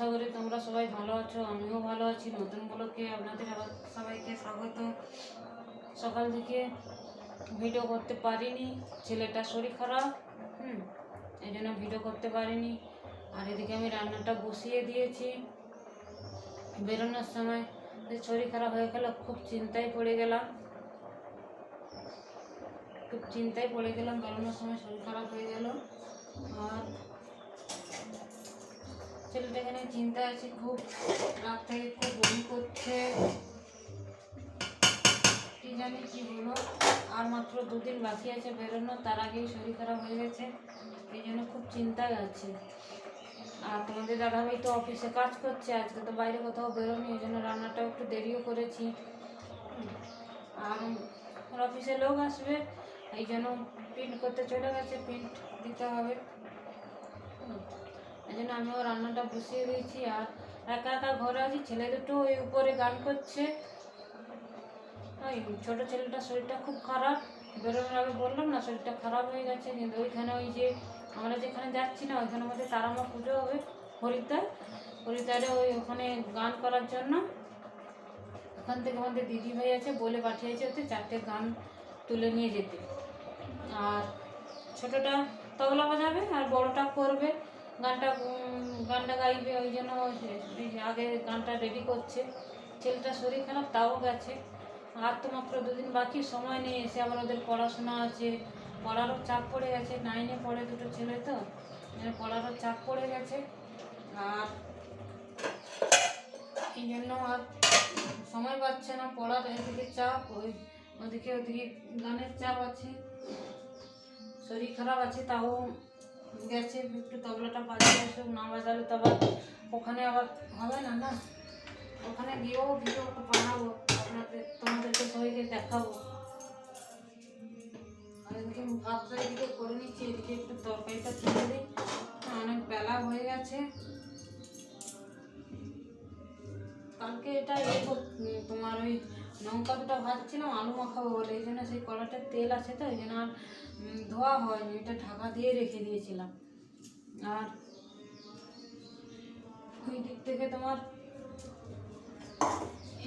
আশা করি তোমরা সবাই ভালো আছো, আমিও ভালো আছি। নতুন ব্লকে আপনাদের সবাইকে স্বাগত। সকাল থেকে ভিডিও করতে পারিনি, ছেলেটার শরীর খারাপ, হুম, এই জন্য ভিডিও করতে পারিনি। আর এদিকে আমি রান্নাটা বসিয়ে দিয়েছি। বেরোনোর সময় শরীর খারাপ হয়ে গেল, খুব চিন্তায় পড়ে গেলাম। খুব চিন্তায় পড়ে গেলাম, বেরোনোর সময় শরীর খারাপ হয়ে গেল। আর ছেলেটা এখানে চিন্তা আছে, খুব রাত থেকে খুব বমি করছে। কি জানি কি হলো আর মাত্র দুদিন বাকি আছে বেরোনো, তার আগেই শরীর খারাপ হয়ে গেছে, এই জন্য খুব চিন্তায় আছে। আর তোমাদের দাদাভাই তো অফিসে কাজ করছে, আজকে তো বাইরে কোথাও বেরোনি, এই জন্য রান্নাটাও একটু দেরিও করেছি। আর অফিসে লোক আসবে, এই জন্য প্রিন্ট করতে চলে গেছে প্রিন্ট দিতে হবে। হুম। এই জন্য আমিও রান্নাটা বসিয়ে দিয়েছি আর একা একা ঘরে আছি, ছেলে দুটো ওই উপরে গান করছে। ওই ছোটো ছেলেটার শরীরটা খুব খারাপ, বেরোনোর আগে বললাম না শরীরটা খারাপ হয়ে গেছে, কিন্তু ওইখানে ওই যে আমরা যেখানে যাচ্ছি না ওইখানে মধ্যে তারামা পুজো হবে হরিদ্বার। হরিদ্বারে ওই ওখানে গান করার জন্য। ওখান থেকে আমাদের দিদি ভাই আছে, বলে পাঠিয়েছে ওতে চারটে গান তুলে নিয়ে যেতে। আর ছোটোটা তবলা বাজাবে আর বড়টা করবে। গানটা গানটা গাইবে, ওই জন্য আগে গানটা রেডি করছে। ছেলেটা শরীর খারাপ, তাও গেছে। আর তো মাত্র দুদিন বাকি, সময় নেই, এসে আবার ওদের পড়াশোনা আছে। পড়ারও চাপ পড়ে গেছে নাইনে পড়ে দুটো ছেলে তো পড়ারও চাপ পড়ে গেছে। আর এই জন্য আর সময় পাচ্ছে না, পড়ার এদিকে চাপ, ওই ওদিকে ওদিকে গানের চাপ আছে। শরীর খারাপ আছে, তাও গেছে একটু তবলাটা বাজিয়ে আসুক, না বাজালে তো আবার ওখানে আবার হবে না না? ওখানে গিয়েও ভিডিও বানাবো, আপনাদের, তোমাদেরকে সবাইকে দেখাবো। আর এদিকে ভাতটা এদিকে করে নিচ্ছি, এদিকে একটু তরকারিটা তুলে দিই। অনেক বেলা হয়ে গেছে। কালকে এটা ইয়ে তোমার ওই লঙ্কা দুটো ভাজছিলাম, আলু মাখাবো বলে, এই জন্য সেই কড়াটার তেল আছে তো, এই জন্য আর ধোয়া হয়নি, এটা ঢাকা দিয়ে রেখে দিয়েছিলাম। আর ওই দিক থেকে তোমার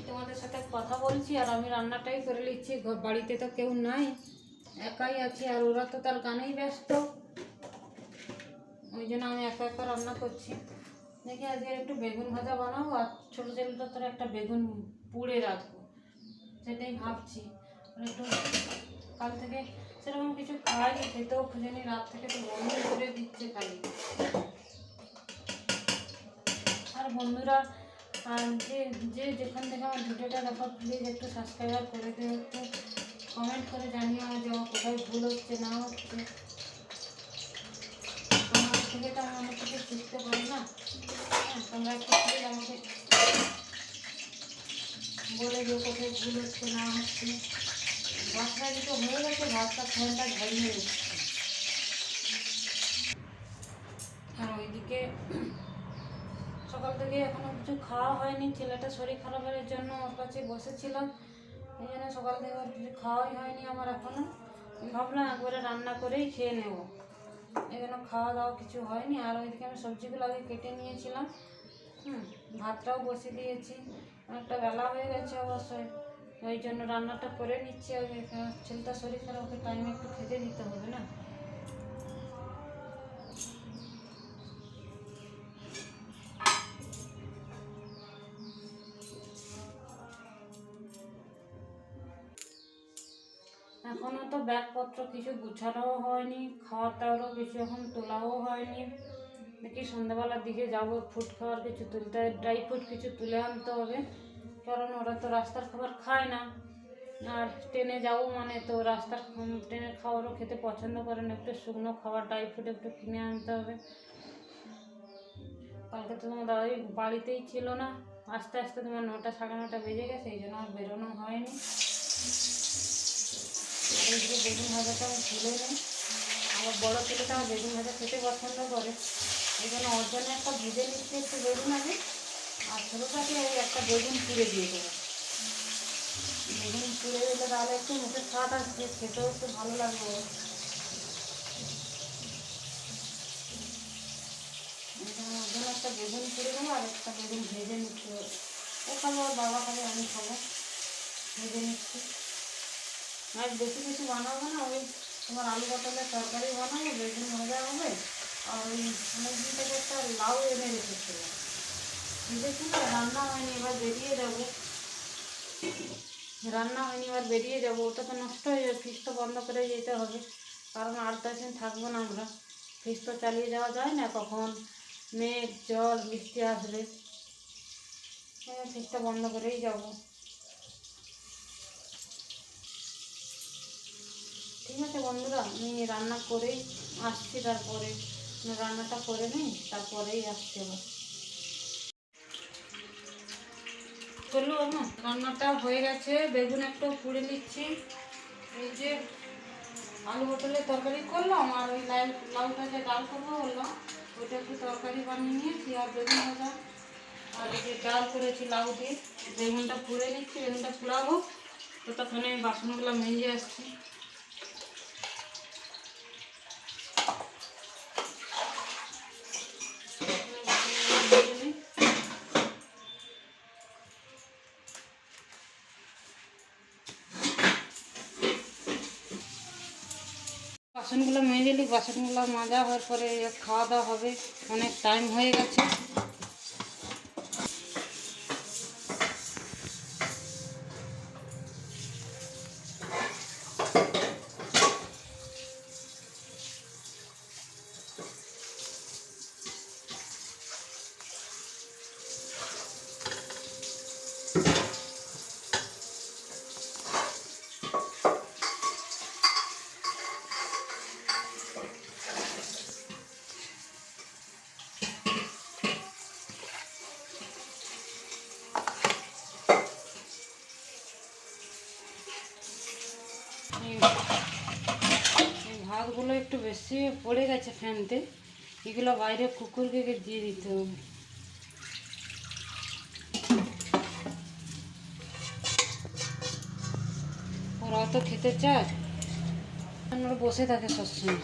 তোমাদের সাথে কথা বলছি, আর আমি রান্নাটাই করে নিচ্ছি বাড়িতে তো কেউ নাই, একাই আছি, আর ওরা তো তার গানেই ব্যস্ত। ওই জন্য আমি একা একা রান্না করছি। দেখি আজকে একটু বেগুন ভাজা বানাবো, আর ছোটো ছেলেটা তোর একটা বেগুন পুড়ে রাখব। সেটাই ভাবছি। আর একটু কাল থেকে সেরকম কিছু খাওয়াই খেতেও খুঁজে নি রাত থেকে তো বন্ধু করে দিচ্ছে খালি। আর বন্ধুরা আর যে যে যেখান থেকে আমার ভিডিওটা দেখো প্লিজ একটু সাবস্ক্রাইবার করে দিও একটু কমেন্ট করে জানিও যে আমার কোথায় ভুল হচ্ছে না হচ্ছে। আমার থেকে তো আমি অনেক কিছু শিখতে পারি না। হ্যাঁ, তোমরা একটু আমাকে বলে দিও কোথায় ভুল হচ্ছে না হচ্ছে। ভাতটা যেটা হয়ে গেছে ভাতটা ফ্যানটা ঝালিয়ে নিচ্ছে আর ওইদিকে সকাল থেকে এখনও কিছু খাওয়া হয়নি, ছেলেটা শরীর খারাপের জন্য ওর কাছে বসেছিলাম। এই জন্য সকাল থেকে আর কিছু খাওয়াই হয়নি আমার এখনও। ভাবলাম একবারে রান্না করেই খেয়ে নেব। এই জন্য খাওয়া দাওয়া কিছু হয়নি। আর ওইদিকে আমি সবজিগুলো আগে কেটে নিয়েছিলাম। হুম। ভাতটাও বসিয়ে দিয়েছি। অনেকটা বেলা হয়ে গেছে অবশ্যই ওই জন্য রান্নাটা করে নিচ্ছি। আগে ছেলেটা শরীর খারাপ, ওকে টাইমে একটু খেতে দিতে হবে না? এখনও তো ব্যাগপত্র কিছু গুছানোও হয়নি খাওয়া দাওয়ারও কিছু এখন তোলাও হয়নি। দেখি সন্ধ্যাবেলার দিকে যাব ফুড খাবার কিছু তুলতে ড্রাই ফ্রুট কিছু তুলে আনতে হবে। কারণ ওরা তো রাস্তার খাবার খায় না। আর ট্রেনে যাব মানে তো রাস্তার ট্রেনের খাবারও খেতে পছন্দ করে না। একটু শুকনো খাবার ড্রাই ফ্রুট একটু কিনে আনতে হবে। কালকে তো তোমার দাদাই বাড়িতেই ছিল না। আস্তে আস্তে তোমার নটা সাড়ে নটা বেজে গেছে, এই জন্য আর বেরোনো হয়নি। বেগুন ভাজাটা তুলে নিই। আমার বড়ো ছেলেটা আমার বেগুন ভাজা খেতে পছন্দ করে। জন্য ওর জন্য একটা ভেজে নিচ্ছি একটু বেগুন আমি আর ছোটোটাকে ওই একটা বেগুন পুড়ে দিয়ে দেবো। বেগুন পুড়ে দিলে তাহলে একটু মুখে স্বাদ আসবে, খেতেও একটু ভালো লাগবে। ওর। জন্য ওর একটা বেগুন করে দেবো, আর একটা বেগুন ভেজে নিচ্ছি। ও খাব আর বাবা খাবে, আমি খাব। ভেজে নিচ্ছি। আর বেশি কিছু বানাবো না, ওই তোমার আলু পটলের তরকারি বানাবো, বেগুন ভাজা হবে। ওই থেকে একটা লাউ এনে রেখেছিল। ভেজেছিল রান্না হয়নি, এবার বেরিয়ে যাব। রান্না হয়নি, এবার বেরিয়ে যাব। ওটা তো নষ্ট হয়ে যাবে ফ্রিজ তো বন্ধ করে যেতে হবে। কারণ আর দশ দিন থাকব না আমরা। ফ্রিজ তো চালিয়ে যাওয়া যায় না কখন। মেঘ, জল, বৃষ্টি আসবে। ফ্রিজটা বন্ধ করেই যাব। ঠিক আছে বন্ধুরা, আমি রান্না করেই আসছি তারপরে। রান্নাটা করে নিই, তারপরেই আসছি আবার। চলু আমার রান্নাটা হয়ে গেছে। বেগুন একটু পুড়ে নিচ্ছি। এই যে আলু পটলের তরকারি করলাম, আর ওই লাউ লাউটা যে ডাল করব বললাম। ওইটা একটু তরকারি বানিয়ে নিয়েছি, আর বেগুন ভাজা। আর এই যে ডাল করেছি লাউ দিয়ে। বেগুনটা পুড়ে নিচ্ছি, বেগুনটা পুড়াবো। ততক্ষণে বাসনগুলো মেজে আসছি মেজে নিই। বাসনগুলো মেজে নিই বাসনগুলো মাজা হওয়ার পরে খাওয়া দাওয়া হবে অনেক টাইম হয়ে গেছে এই এই বেশি পড়ে গেছে ফ্যানতে। এগুলো বাইরে কুকুরকে দিয়ে দিতে হবে। ওরা অত খেতে চায়? বসে থাকে সবসময়।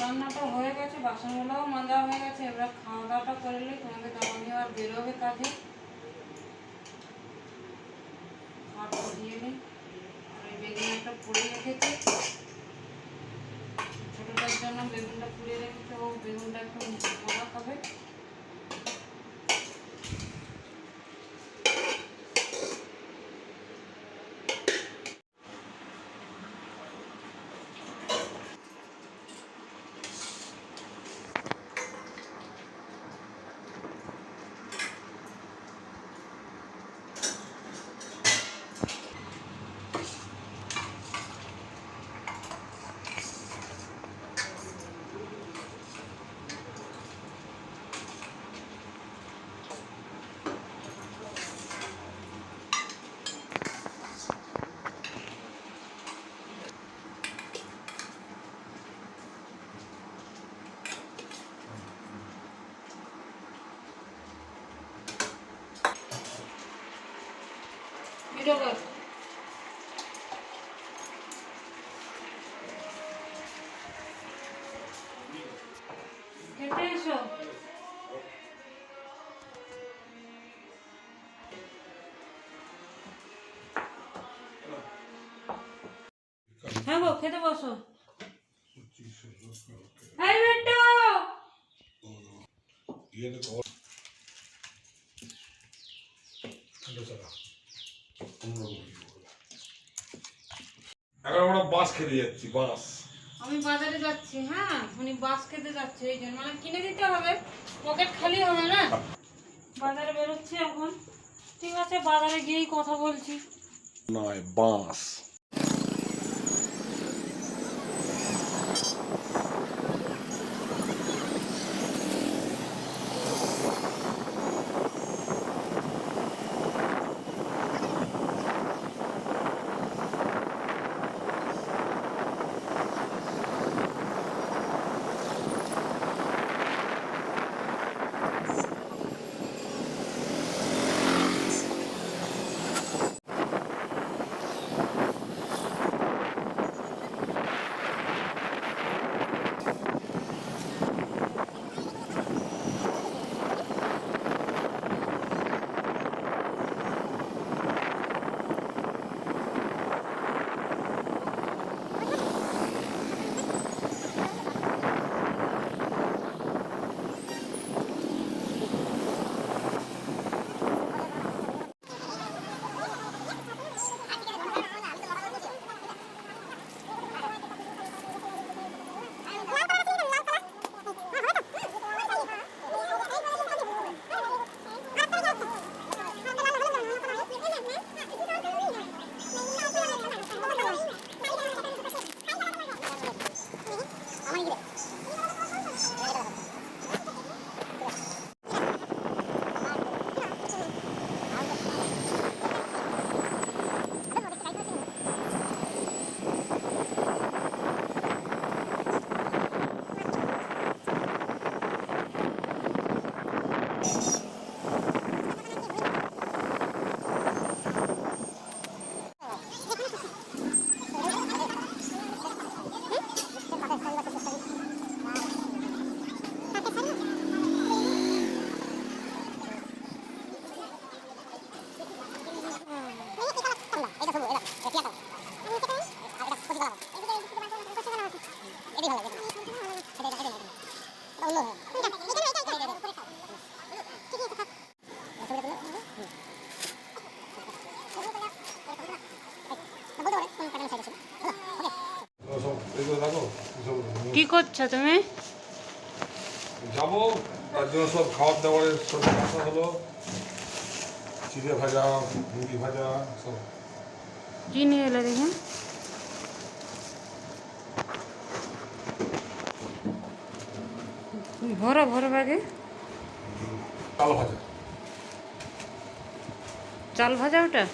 রান্নাটা হয়ে গেছে, বাসনগুলোও মাজা হয়ে গেছে। এবার খাওয়া দাওয়াটা করলে তোমাকে দামা দিয়ে আর বেরোবে কাজে খাওয়াটা দিয়ে নিই আর এই বেগুন একটা পুড়ে রেখেছি ছোটোটার জন্য বেগুনটা পুড়ে রেখেছি ও বেগুনটা একটু ভাজা খাবে খেতে এসো। হ্যাঁ গো খেতে বসো। বেটো! এখন আমরা বাস খেতে যাচ্ছি বাস। আমি বাজারে যাচ্ছি হ্যাঁ? উনি বাস খেতে যাচ্ছে এই জন্য। মানে কিনে দিতে হবে পকেট খালি হবে না? বাজারে বেরোচ্ছি এখন। ঠিক আছে বাজারে গিয়েই কথা বলছি। নয় বাস। কি করছ তুমি? যাব তার জন্য সব খাবার দাবারের সব ব্যবস্থা হলো। চিড়ে ভাজা মুড়ি ভাজা সব। কি নিয়ে এলে দেখুন ভরো ভরো ব্যাগে চাল ভাজা। চাল ভাজা ওটা?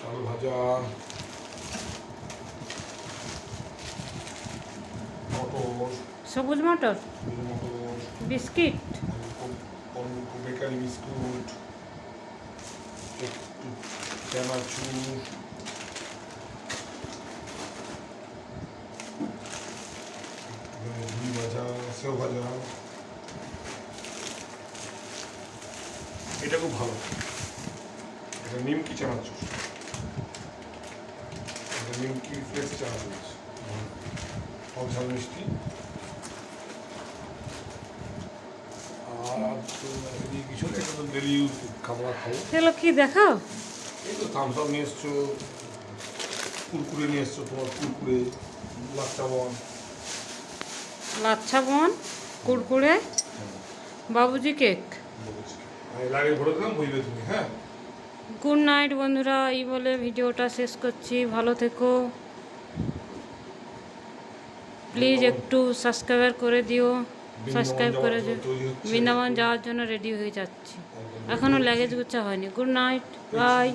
চাল ভাজা সবুজ মটর? বিস্কিট? বেকারি বিস্কুট একটু চানাচুর ভাজা সেও ভাজা এটা খুব ভালো। এটা নিমকি চানাচুর। এটা নিমকি ফ্লেক্স চানাচুর। টক মিষ্টি আর তো কিছু নেই এটা তো ডেলি ইউজ খাবার খাব। এগুলো কি দেখাও? এই তো থামস আপ নিয়ে এসছো কুরকুরে নিয়ে এসছো তোমার কুরকুরে লাচ্চা বন। লাচ্ছা কুড়কুড়ে বাবুজি কেক। লাগে ভরে দিলাম বুঝবে তুমি হ্যাঁ? গুড নাইট বন্ধুরা এই বলে ভিডিওটা শেষ করছি ভালো থেকো। প্লিজ একটু সাবস্ক্রাইবার করে দিও। সাবস্ক্রাইব করে দিও। বৃন্দাবন যাওয়ার জন্য রেডি হয়ে যাচ্ছি। এখনও ল্যাগেজ গুছা হয়নি। Good night bye